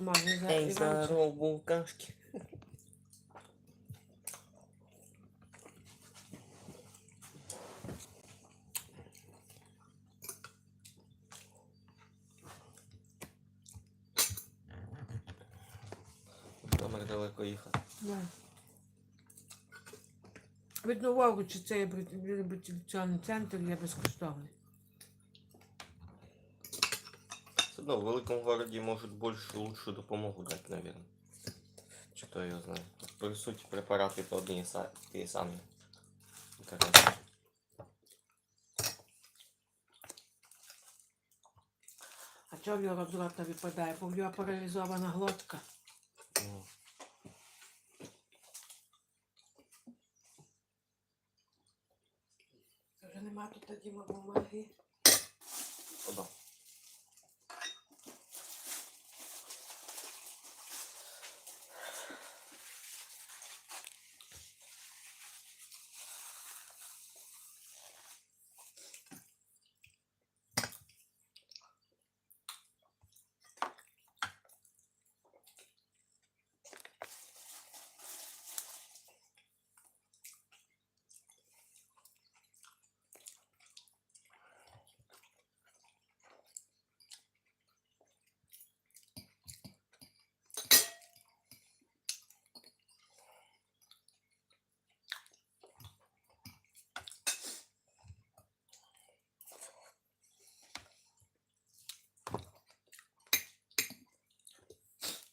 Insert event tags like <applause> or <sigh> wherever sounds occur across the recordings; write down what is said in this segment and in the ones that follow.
Можна за здорово, булкашки. Номер далеко їхати. Да. Видно, увагу, чи це є реабілітаційний центр є безкоштовний. Все одно в великому городі можуть більше лучшу допомогу дати, наверное. Чи то я знаю. По суті, препарати то одні і са- ті самі. Коротше. А чого в його з рота випадає? Бо в нього паралізована глотка. Ну, Вже нема тут тоді бумаги.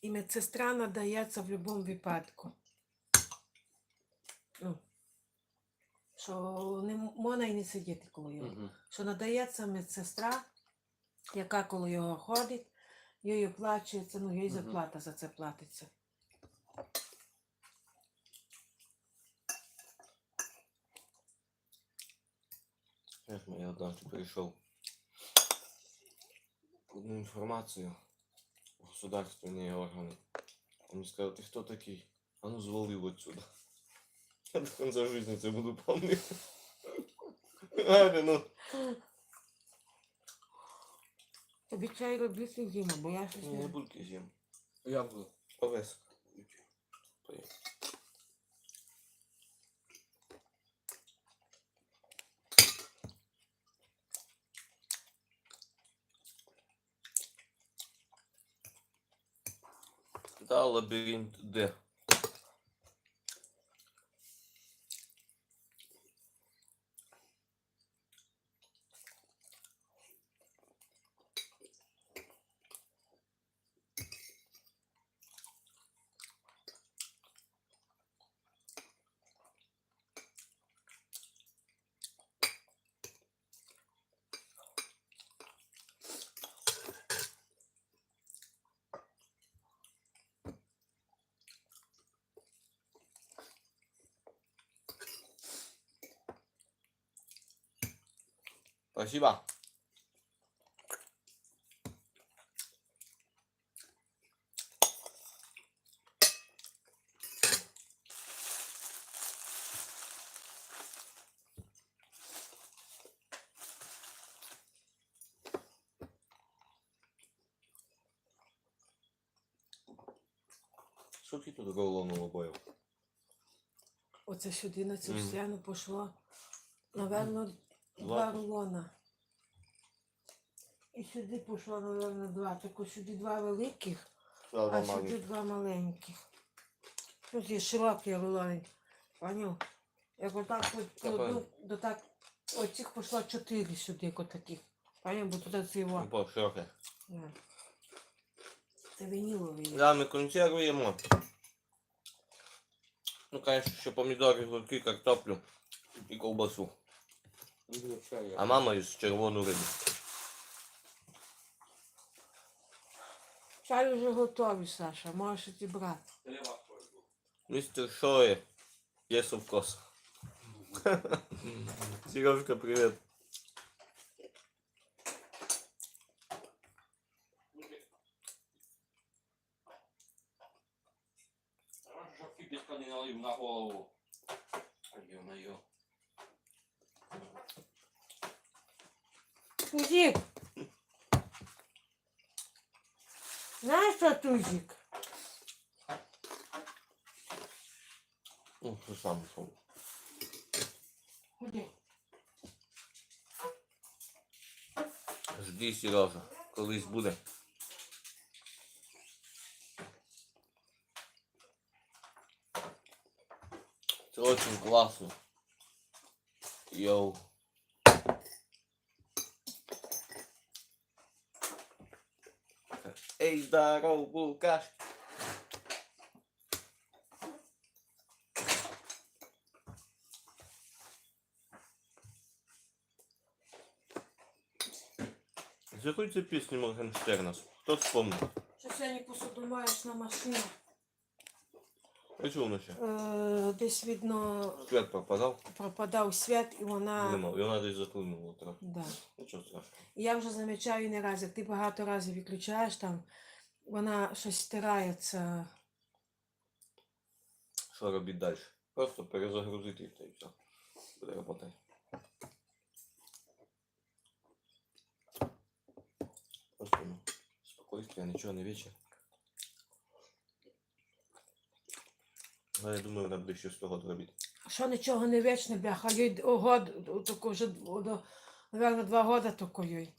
І медсестра надається в будь-якому випадку. Ну, що не можна і не сидіти коло його. Що надається медсестра, яка коло його ходить, їй оплачується, ну їй зарплата за це платиться. Я однажды пришел одну информацию в государственные органы. Он мне сказал, ты кто такой? А ну звалил отсюда. Я до конца жизни это буду помнить. Аля, ну. Тобі чай робити Діма, бо я щось Не не... бульки з'їм. Я буду. Овес. Поїм. Да, лабіринт Д. Спасибо. Що ти тут головну обоїв? Оце сюди на цю Мгм. стіну пішло, напевно, два рулона. І сюди пішло, напевно, два. Тако сюди два великих, а сюди два маленьких. Тут є широкі рулони. Поняв? Як отак понял. до так, оцих пішло чотири сюди, як отаких. Поняв, бо туди це його. Бо широке. Да. Це вініловий. Да, ми консервуємо. Ну, конечно, ще помідори, гурки, картоплю і ковбасу. А мама із червону рибу. Чай вже готовий, Саша, можеш іти брати. Мистер Шоє. Yes, of course. Сережка, привет. Не налив на голову. Іди, Знаєш що, Тузик? Ну, що сам. Ходи. Жди, Сережа, колись буде. Це очень класно. Йоу. Эй, здоров, Лукаш. З якої це пісні Моргенштерна? Хто вспомнив? Що сьогодні посуду маєш на машину? А чого воно ще? Е, десь видно Свет пропадав? пропадав світ і вона. Нема, його десь заклинуло трохи. Да. Нічого страшного. Я вже замічаю не раз, як ти багато разів відключаєш там, вона щось стирається. Що робити далі? Просто перезагрузити та і все. Буде робота. Просто ну, спокойствие, нічого не вечір. Але я думаю, буде ще 100 год робити. Що нічого не вічне, бляха, год, о, тако вже, до, наверное, два года тако їй.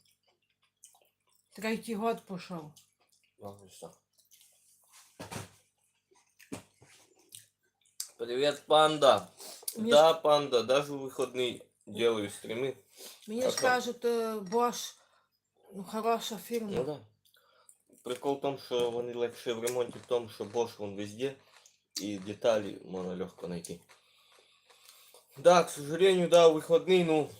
Третій год пішов. Ладно, все. Привет, панда. Мені Да, панда, даже в выходные делаю стримы. Мені А ж що? кажуть, е, Bosch, ну, хороша фірма. Ну да. Прикол в том, что вони легше в ремонте в том, что Bosch он везде, и детали можно легко найти. Да, к сожалению, да, в выходные, ну...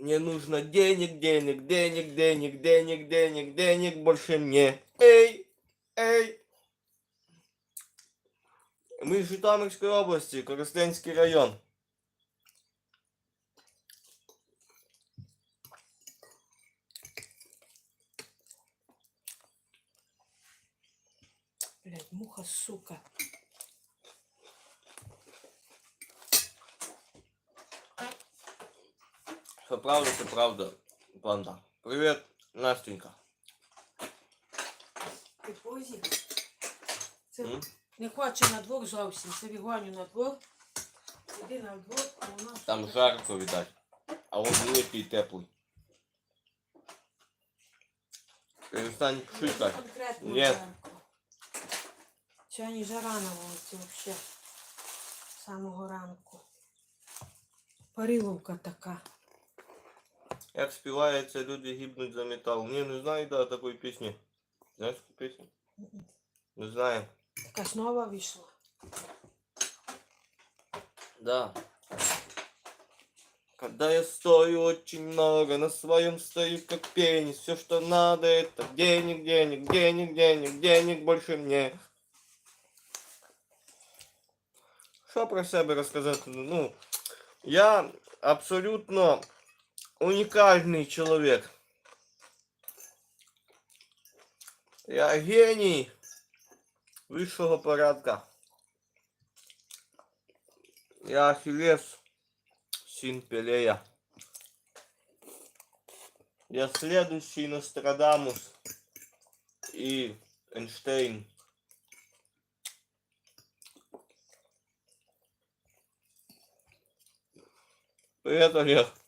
Мне нужно денег, денег, денег, денег, денег, денег, денег, больше мне. Эй, эй. Мы из Житомирской области, Коростенский район. Блядь, муха, сука. Что правда, то правда, панда. Привет, Настенька. Ти позі? Це М? не хоче на двор зовсім. Це вігоню на двор. Іди на двор, а вона... Там жарко, видать. А он не який теплий. Перестань Ну, шикать. конкретно Ні. жарко. Сьогодні жара на вулиці взагалі. З самого ранку. Париловка така. Як співається, люди гибнуть за метал. Не, не знаю, да, такої пісні. Знаєш таку пісню? Мгм. Не знаю. Така ж нова вийшла. Да. Когда я стою очень много, на своем стою как пенис. Все, что надо, это денег, денег, денег, денег, денег больше мне. Що про себе розказати? Ну, я абсолютно унікальний чоловік. Я геній вищого порядка. Я Ахиллес, сын Пелея. Я следующий Нострадамус и Эйнштейн. Привет, Олег.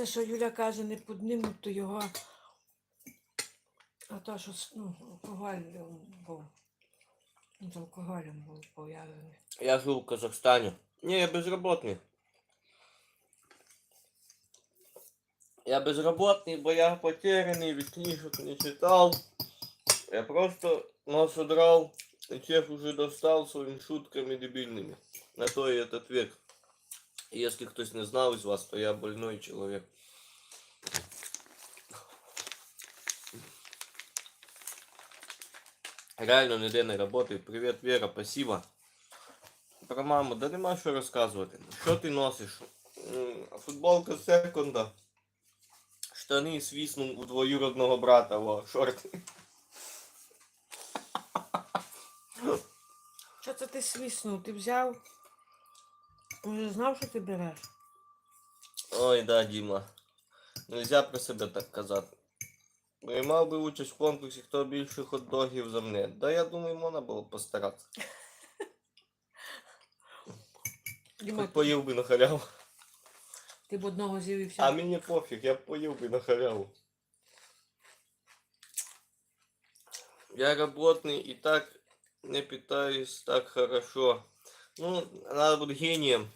Оце, що Юля каже, не піднімуть, то його. А то, що с- ну, алкоголь був. Ну, з алкоголем був пов'язаний. Я жил в Казахстане. Не, я безработный. Я безработный, бо я потерянный, ведь книжек не читал. Я просто нос удрал, и тех уже достал своими шутками дебильными. На то и этот век. Если кто-то не знал из вас, то я больной человек. Реально ніде не работаю. Привет, Вера, спасибо. Про маму, да нема що розказувати. Що ти носиш? Футболка з секонда. Штани свіснув у двоюродного брата, во, шорти. Що це ти свиснув? Ти взяв? Вже знав, що ти береш? Ой, да, Діма. Нельзя про себе так казати. Приймав би участь в конкурсі, хто більше хот-догів за мене. Да я думаю, можна було постаратися. Діма, Хоч поїв би на халяву. ти б одного з'їв і все. А мені пофіг, я б поїв би на халяву. Я работный и так не питаюсь так хорошо. Ну, надо быть гением.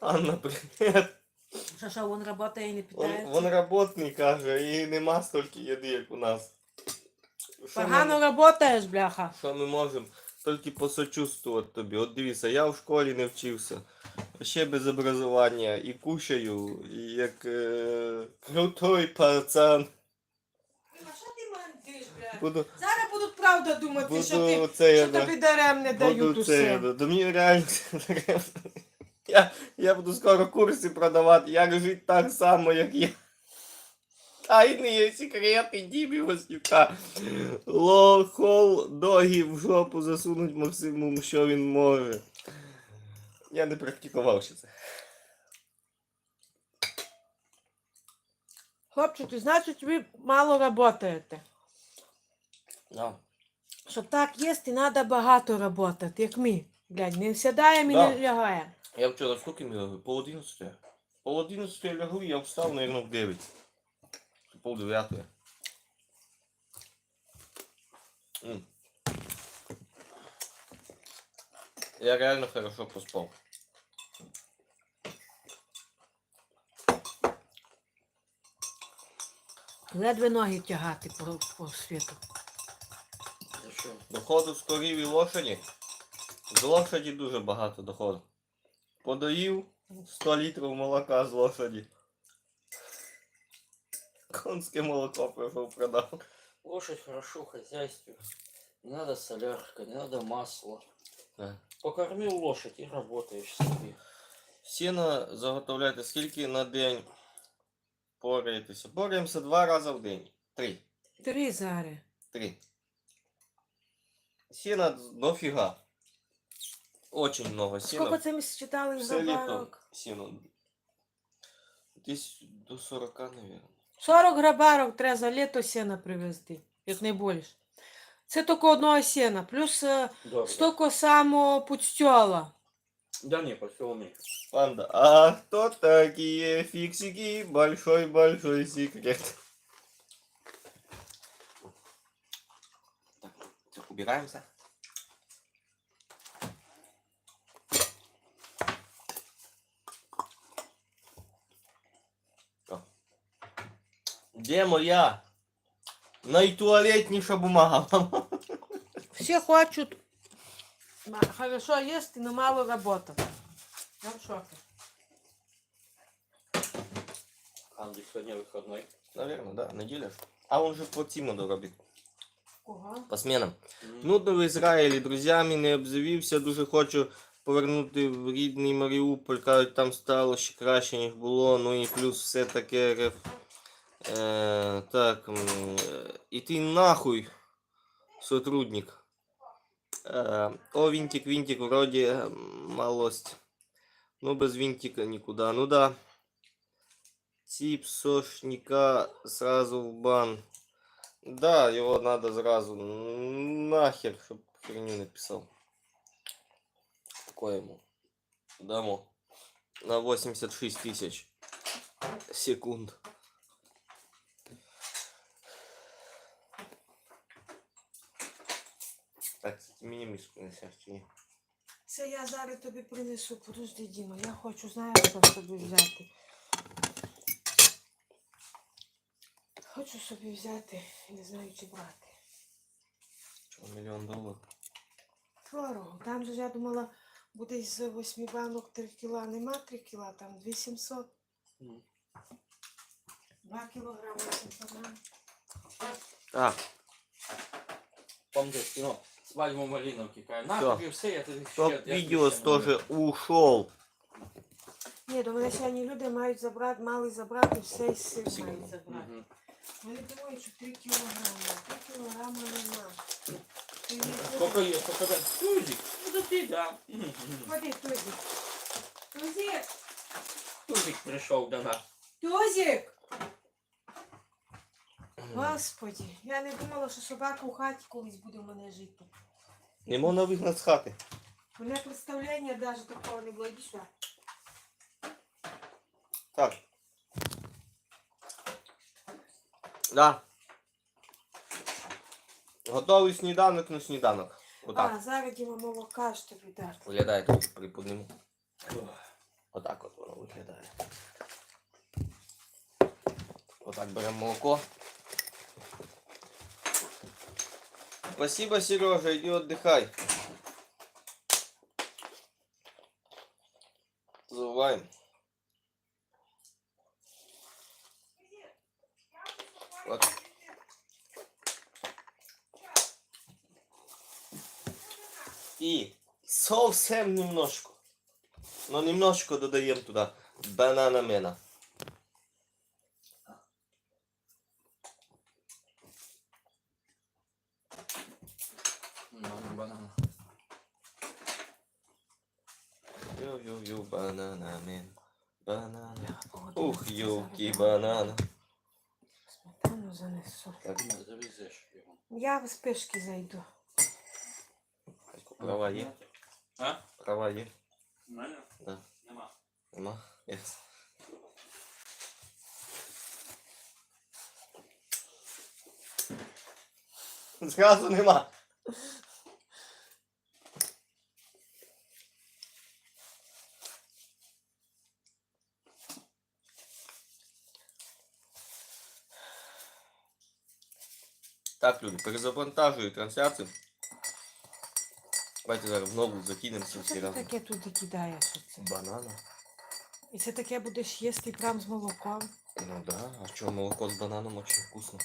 Анна, привет. Що, що, він працює і не Он, питається? он работний, каже, і нема стільки їди, як у нас. Що Погано ми, працюєш, бляха. що ми можемо? Тільки посочувствувати тобі. От дивіться, я в школі не вчився. Ще без образування. І кушаю, і як е, <laughs> крутой пацан. А що ти мантиш, бляха? Буду, Зараз будуть правда думати, що ти це я що тобі дарем не дають буду це. усе. да, да мені реально це я, я буду скоро курси продавати, як жити так само, як я. Тайні секрети Дімі Васнюка. Лохол догі в жопу засунуть максимум, що він може. Я не практикував ще це. Хлопчики, значить ви мало працюєте. Да. Щоб так їсти, треба багато працювати, як ми. Блядь, не сідаємо і Да. не лягаємо. Я вчора скільки ми лягли? Пол одинадцятої. Пол одинадцятої лягли, я встав, наверное, в дев'ять. Чи Пол дев'ятої. Я реально хорошо поспав. Ледве ноги тягати по, по світу. Що? Доходу з корів і лошаді. З лошаді дуже багато доходу. Подоїв 100 літрів молока з лошаді. Конське молоко прийшов продав. Лошадь хорошо в. Не надо солярка, не надо масла. Да. Покормил лошадь и работаешь себе. Сіно заготовляйте скільки на день пораєтеся. Пораємося два рази в день. Три. Три зараз. Три. Сіна дофіга. Очень много Скільки сіна. це ми считали Все за літо барок? сіно. Десь до 40, наверное. 40 грабарок треба за літо сена привезти, як не більше. Це тільки одного сена, плюс е, Дорого. стільки само пустьола. Да не, по всему миру. Панда. А кто такие фиксики? Большой-большой секрет. Так, так, убираемся. О. Де моя найтуалетніша бумага? Всі хочуть ма- хорошо їсти, але мало працювати. Я в шокі. Андрей сегодня выходной. Наверное, да, неделя. ж. А он же по тиму доробить. Кого? По сменам. Нудно в Ізраїлі, друзями не обзавівся, дуже хочу повернути в рідний Маріуполь. Кажуть, там стало ще краще, ніж було. Ну і плюс все таке реф. Е, так. е, іти нахуй, сотрудник. Е, о, винтик, винтик, вроді е, малость. Ну, без винтика нікуди. Ну да. Тип сошника сразу в бан. Да, его надо сразу н- нахер, чтоб херню написал. Какое ему? Дамо. На 86 тысяч секунд. Так, кстати, мини-мишку несешь чи ні? Це я зараз тобі принесу. Подожди, Діма, я хочу, знаєш, що собі взяти. Хочу собі взяти, не знаю, чи брати. Чого, мільйон доларів? Творог. Там же я думала, буде з 8 банок 3 кіла. Нема 3 кіла, там 2700. м. 2 кілограми 800 грам. Так, Помните кино «Свадьба Малиновки». Каже, На, тобі все, я тобі ще. топ тобі ще тоже ушел. Ні, до мене сьогодні люди мають забрати, мали забрати все і сир мають забрати. Мгм. Вони думають, що 3 кілограми. 3 кілограми нема. Сколько є, сколько да? Тузик, ну да ти, да. Ходи, Тузик. Тузик! Тузик прийшов до нас. Тузик! Господи, я не думала, що собака у хаті колись буде в мене жити. Не можна вигнати з хати. У мене представлення навіть такого не було. Іди сюди. Так. Да. Готовий сніданок на сніданок. Отак. А, зараз Діма молока ж тобі дасть. Виглядає трохи приподниму. Отак от воно виглядає. Отак беремо молоко. Спасибо, Сережа, иди отдыхай. Забываем. Совсем немножко. Но немножко додаем туда банана мена. Ю-ю-ю, банана мен. Банана. Ух, юки, банана. Сметану занесу. Так, Не завезеш його. Я в спишки зайду. права є? А? Права є? У мене? Да. Нема. Нема? Yes. Зразу нема. Так, люди, перезавантажую трансляцію. Давайте зараз знову закинемося Що всі ти разом. таке туди кидаєш? Оце? Банана. І це таке будеш їсти прям з молоком. Ну да, а що молоко с бананом очень вкусно.